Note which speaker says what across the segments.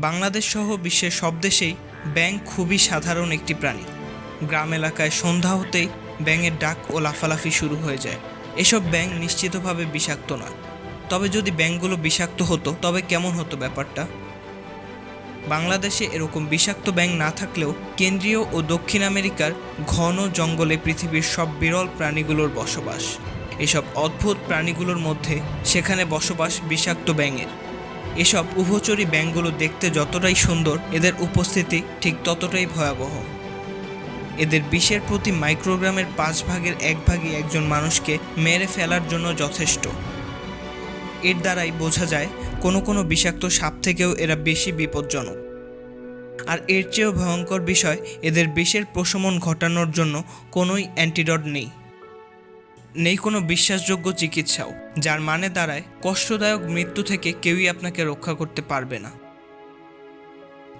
Speaker 1: বাংলাদেশ সহ বিশ্বের সব দেশেই ব্যাঙ খুবই সাধারণ একটি প্রাণী। গ্রাম এলাকায় সন্ধ্যা হতেই ব্যাঙের ডাক ও লাফালাফি শুরু হয়ে যায়। এসব ব্যাঙ নিশ্চিতভাবে বিষাক্ত নয়। তবে যদি ব্যাঙগুলো বিষাক্ত হতো, তবে কেমন হতো ব্যাপারটা? বাংলাদেশে এরকম বিষাক্ত ব্যাঙ না থাকলেও কেন্দ্রীয় ও দক্ষিণ আমেরিকার ঘন জঙ্গলে পৃথিবীর সব বিরল প্রাণীগুলোর বসবাস। এসব অদ্ভুত প্রাণীগুলোর মধ্যে সেখানে বসবাস বিষাক্ত ব্যাঙের। এসব উভচরী ব্যাঙগুলো দেখতে যতটাই সুন্দর, এদের উপস্থিতি ঠিক ততটাই ভয়াবহ। এদের বিষের প্রতি মাইক্রোগ্রামের পাঁচ ভাগের এক ভাগই একজন মানুষকে মেরে ফেলার জন্য যথেষ্ট। এর দ্বারাই বোঝা যায়, কোনো কোনো বিষাক্ত সাপ থেকেও এরা বেশি বিপজ্জনক। আর এর চেয়েও ভয়ঙ্কর বিষয়, এদের বিষের প্রশমন ঘটানোর জন্য কোনোই অ্যান্টিডট নেই। নেই কোনো বিশ্বাসযোগ্য চিকিৎসাও, যার মানে দাঁড়ায় কষ্টদায়ক মৃত্যু থেকে কেউই আপনাকে রক্ষা করতে পারবে না।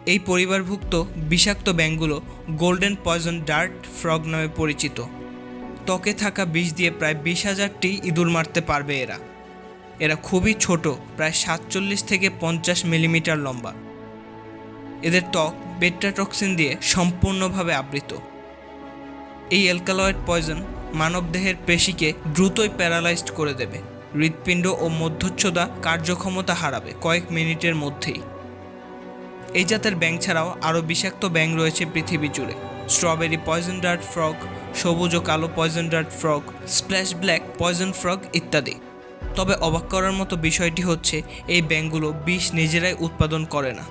Speaker 1: এই পরিবারভুক্ত বিষাক্ত ব্যাঙগুলো গোল্ডেন পয়জন ডার্ট ফ্রগ নামে পরিচিত। ত্বকে থাকা বিষ দিয়ে প্রায় বিশ হাজারটি ইঁদুর মারতে পারবে এরা। এরা খুবই ছোট, প্রায় সাতচল্লিশ থেকে পঞ্চাশ মিলিমিটার লম্বা। এদের ত্বক বেট্রাটক্সিন দিয়ে সম্পূর্ণভাবে আবৃত। এই অ্যালকালয়েড পয়জন মানবদেহের পেশিকে দ্রুতই প্যারালাইজড করে দেবে। হৃৎপিণ্ড ও মধ্যচ্ছদা কার্যক্ষমতা হারাবে কয়েক মিনিটের মধ্যেই। এই জাতের ব্যাং ছাড়াও আরও বিষাক্ত ব্যাং রয়েছে পৃথিবী জুড়ে। স্ট্রবেরি পয়জন ডার্ট ফ্রগ, সবুজ ও কালো poison dart frog, splash black poison frog ইত্যাদি। তবে অবাক করার মতো বিষয়টি হচ্ছে, এই ব্যাঙগুলো বিষ নিজেরাই উৎপাদন করে না।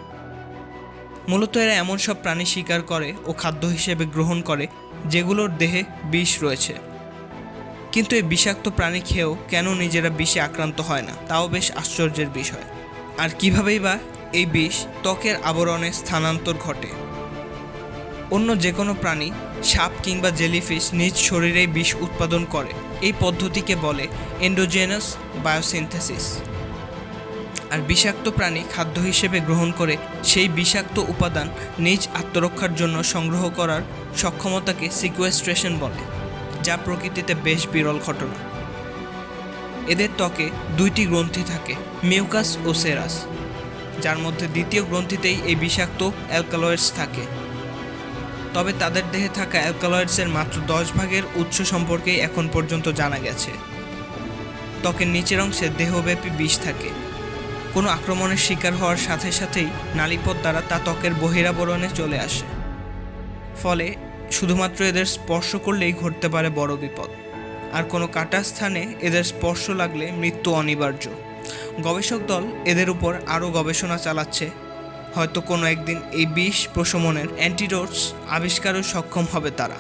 Speaker 1: মূলত এরা এমন সব প্রাণী শিকার করে ও খাদ্য হিসেবে গ্রহণ করে যেগুলোর দেহে বিষ রয়েছে। কিন্তু এই বিষাক্ত প্রাণী খেয়েও কেন নিজেরা বিষে আক্রান্ত হয় না? তাও বেশ আশ্চর্যের বিষয়। আর কিভাবেই বা এই বিষ ত্বকের আবরণে স্থানান্তর ঘটে? অন্য যে কোনো প্রাণী, সাপ কিংবা জেলিফিশ নিজ শরীরেই বিষ উৎপাদন করে। এই পদ্ধতিকে বলে এন্ডোজেনাস বায়োসিনথেসিস। বিষাক্ত প্রাণী খাদ্য হিসেবে গ্রহণ করে সেই বিষাক্ত উপাদান নিজ আত্মরক্ষার জন্য সংগ্রহ করার সক্ষমতাকে সিকুয়েস্ট্রেশন বলে, যা প্রকৃতিতে বেশ বিরল ঘটনা। এদের ত্বকে দুইটি গ্রন্থি থাকে, মিউকাস ও সেরাস, যার মধ্যে দ্বিতীয় গ্রন্থিতেই এই বিষাক্ত অ্যালকালয়েডস থাকে। তবে তাদের দেহে থাকা অ্যালকালয়েডসের মাত্র দশ ভাগের উৎস সম্পর্কেই এখন পর্যন্ত জানা গেছে। ত্বকের নিচের অংশে দেহব্যাপী বিষ থাকে। কোনো আক্রমণের শিকার হওয়ার সাথে সাথেই নালীপথ দ্বারা তা ত্বকের বহিরাবরণে চলে আসে। ফলে শুধুমাত্র এদের স্পর্শ করলেই ঘটতে পারে বড় বিপদ। আর কোনো কাটা স্থানে এদের স্পর্শ লাগলে মৃত্যু অনিবার্য। গবেষক দল এদের উপর আরও গবেষণা চালাচ্ছে। হয়তো কোনো একদিন এই বিষ প্রশমনের অ্যান্টিডোটস আবিষ্কারও সক্ষম হবে তারা।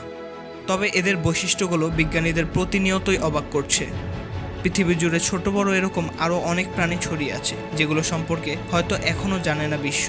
Speaker 1: তবে এদের বৈশিষ্ট্যগুলো বিজ্ঞানীদের প্রতিনিয়তই অবাক করছে। পৃথিবী জুড়ে ছোট বড় এরকম আরও অনেক প্রাণী ছড়িয়ে আছে, যেগুলো সম্পর্কে হয়তো এখনও জানে না বিশ্ব।